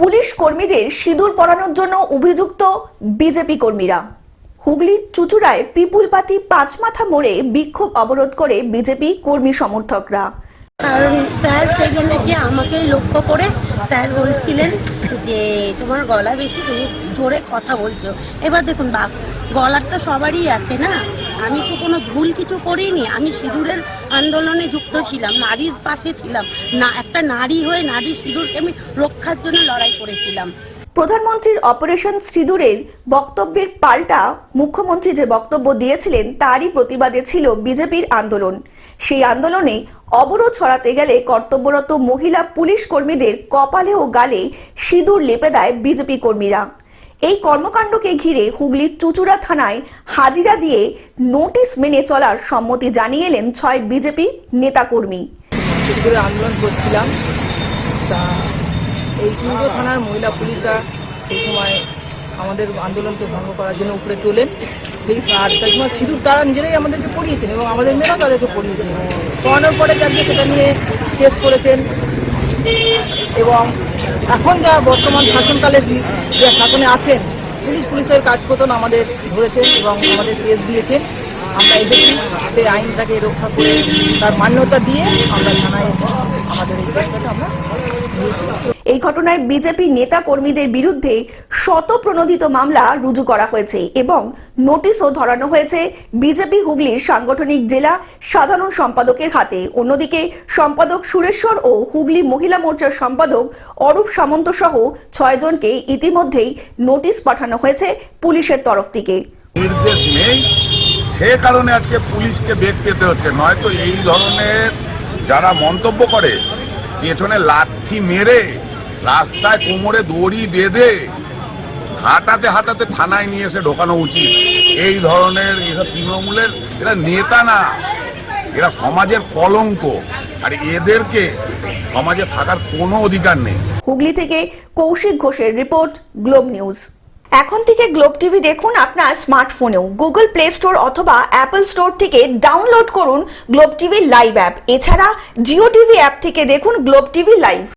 Police কর্মীদের সিঁদুর পরানোর জন্য অভিযুক্ত বিজেপি কর্মীরা। হুগলির চুচুড়ায় পাঁচ মাথা মোড়ে বিক্ষোভ অবরোধ করে বিজেপি কর্মী সমর্থকরা। কারণ স্যার সেখানে কি আমাকে লক্ষ্য করে স্যার বলছিলেন যে, তোমার গলা বেশি, তুমি জোরে কথা বলছো। এবার দেখুন গলার তো সবারই আছে না? আমি তো কোনো ভুল কিছু করিনি। আমি সিঁদুরের আন্দোলনে যুক্ত ছিলাম, নারীর পাশে ছিলাম। না, একটা নারী হয়ে নারী সিঁদুরকে আমি রক্ষার জন্য লড়াই করেছিলাম। প্রধানমন্ত্রীর অপারেশন সিঁদুরের বক্তব্যের পাল্টা মুখ্যমন্ত্রী যে বক্তব্য দিয়েছিলেন, তারই প্রতিবাদে ছিল বিজেপির আন্দোলন। সেই আন্দোলনে অবরোধ ছড়াতে গেলে কর্তব্যরত মহিলা পুলিশ কর্মীদের কপালে ও গালে সিঁদুর লেপে দেয় বিজেপি কর্মীরা। এই কর্মকাণ্ডকে ঘিরে হুগলির চুচুড়া থানায় হাজিরা দিয়ে নোটিশ মেনে চলার সম্মতি জানিয়ে এলেন ছয় বিজেপি নেতাকর্মী। করে আন্দোলন করছিলাম। তা থানার মহিলা পুলিশরা সেই সময় আমাদের আন্দোলনকে ভঙ্গ করার জন্য উপরে তোলেন। আর সময় সিঁদুর তারা নিজেরাই আমাদেরকে পড়িয়েছেন এবং আমাদের মেয়েরাও তাদেরকে পড়িয়েছেন। পড়ানোর পরে যাকে সেটা নিয়ে কেস করেছেন এবং এখন যা বর্তমান শাসনকালে যে শাসনে আছেন, পুলিশ পুলিশের কাজ কতন আমাদের ধরেছেন এবং আমাদের কেস দিয়েছেন, আমরা এদেরই সেই আইনটাকে রক্ষা করে তার মান্যতা দিয়ে আমরা জানাই আমাদের এই আমরা এই ঘটনায় বিজেপি নেতা কর্মীদের বিরুদ্ধে শত প্রণোদিত মামলা রুজু করা হয়েছে এবং নোটিশও ধরানো হয়েছে। বিজেপি হুগলির সাংগঠনিক জেলা সাধারণ সম্পাদকের হাতে। অন্যদিকে সম্পাদক সুরেশ্বর ও হুগলি মহিলা মোর্চার সম্পাদক অরূপ সামন্ত সহ ছয়জনকে ইতিমধ্যেই নোটিশ পাঠানো হয়েছে পুলিশের তরফ থেকে। নির্দেশ নেই। সে কারণে আজকে পুলিশকে বেগ পেতে হচ্ছে। নয়তো এই ধরনের যারা মন্তব্য করে, পেছনে লাথি মেরে রাস্তায় কোমরে দড়ি বেঁধে হাঁটাতে হাঁটাতে থানায় নিয়ে এসে ঢোকানো উচিত। এই ধরনের এসব তৃণমূলের এরা নেতা না। এরা সমাজের কলঙ্ক। আর এদেরকে সমাজে থাকার কোনো অধিকার নেই। হুগলি থেকে কৌশিক ঘোষের রিপোর্ট, গ্লোব নিউজ। এখন থেকে গ্লোব টিভি দেখুন আপনার স্মার্টফোনেও। গুগল প্লে স্টোর অথবা অ্যাপল স্টোর থেকে ডাউনলোড করুন গ্লোব টিভি লাইভ অ্যাপ। এছাড়া জিও টিভি অ্যাপ থেকে দেখুন গ্লোব টিভি লাইভ।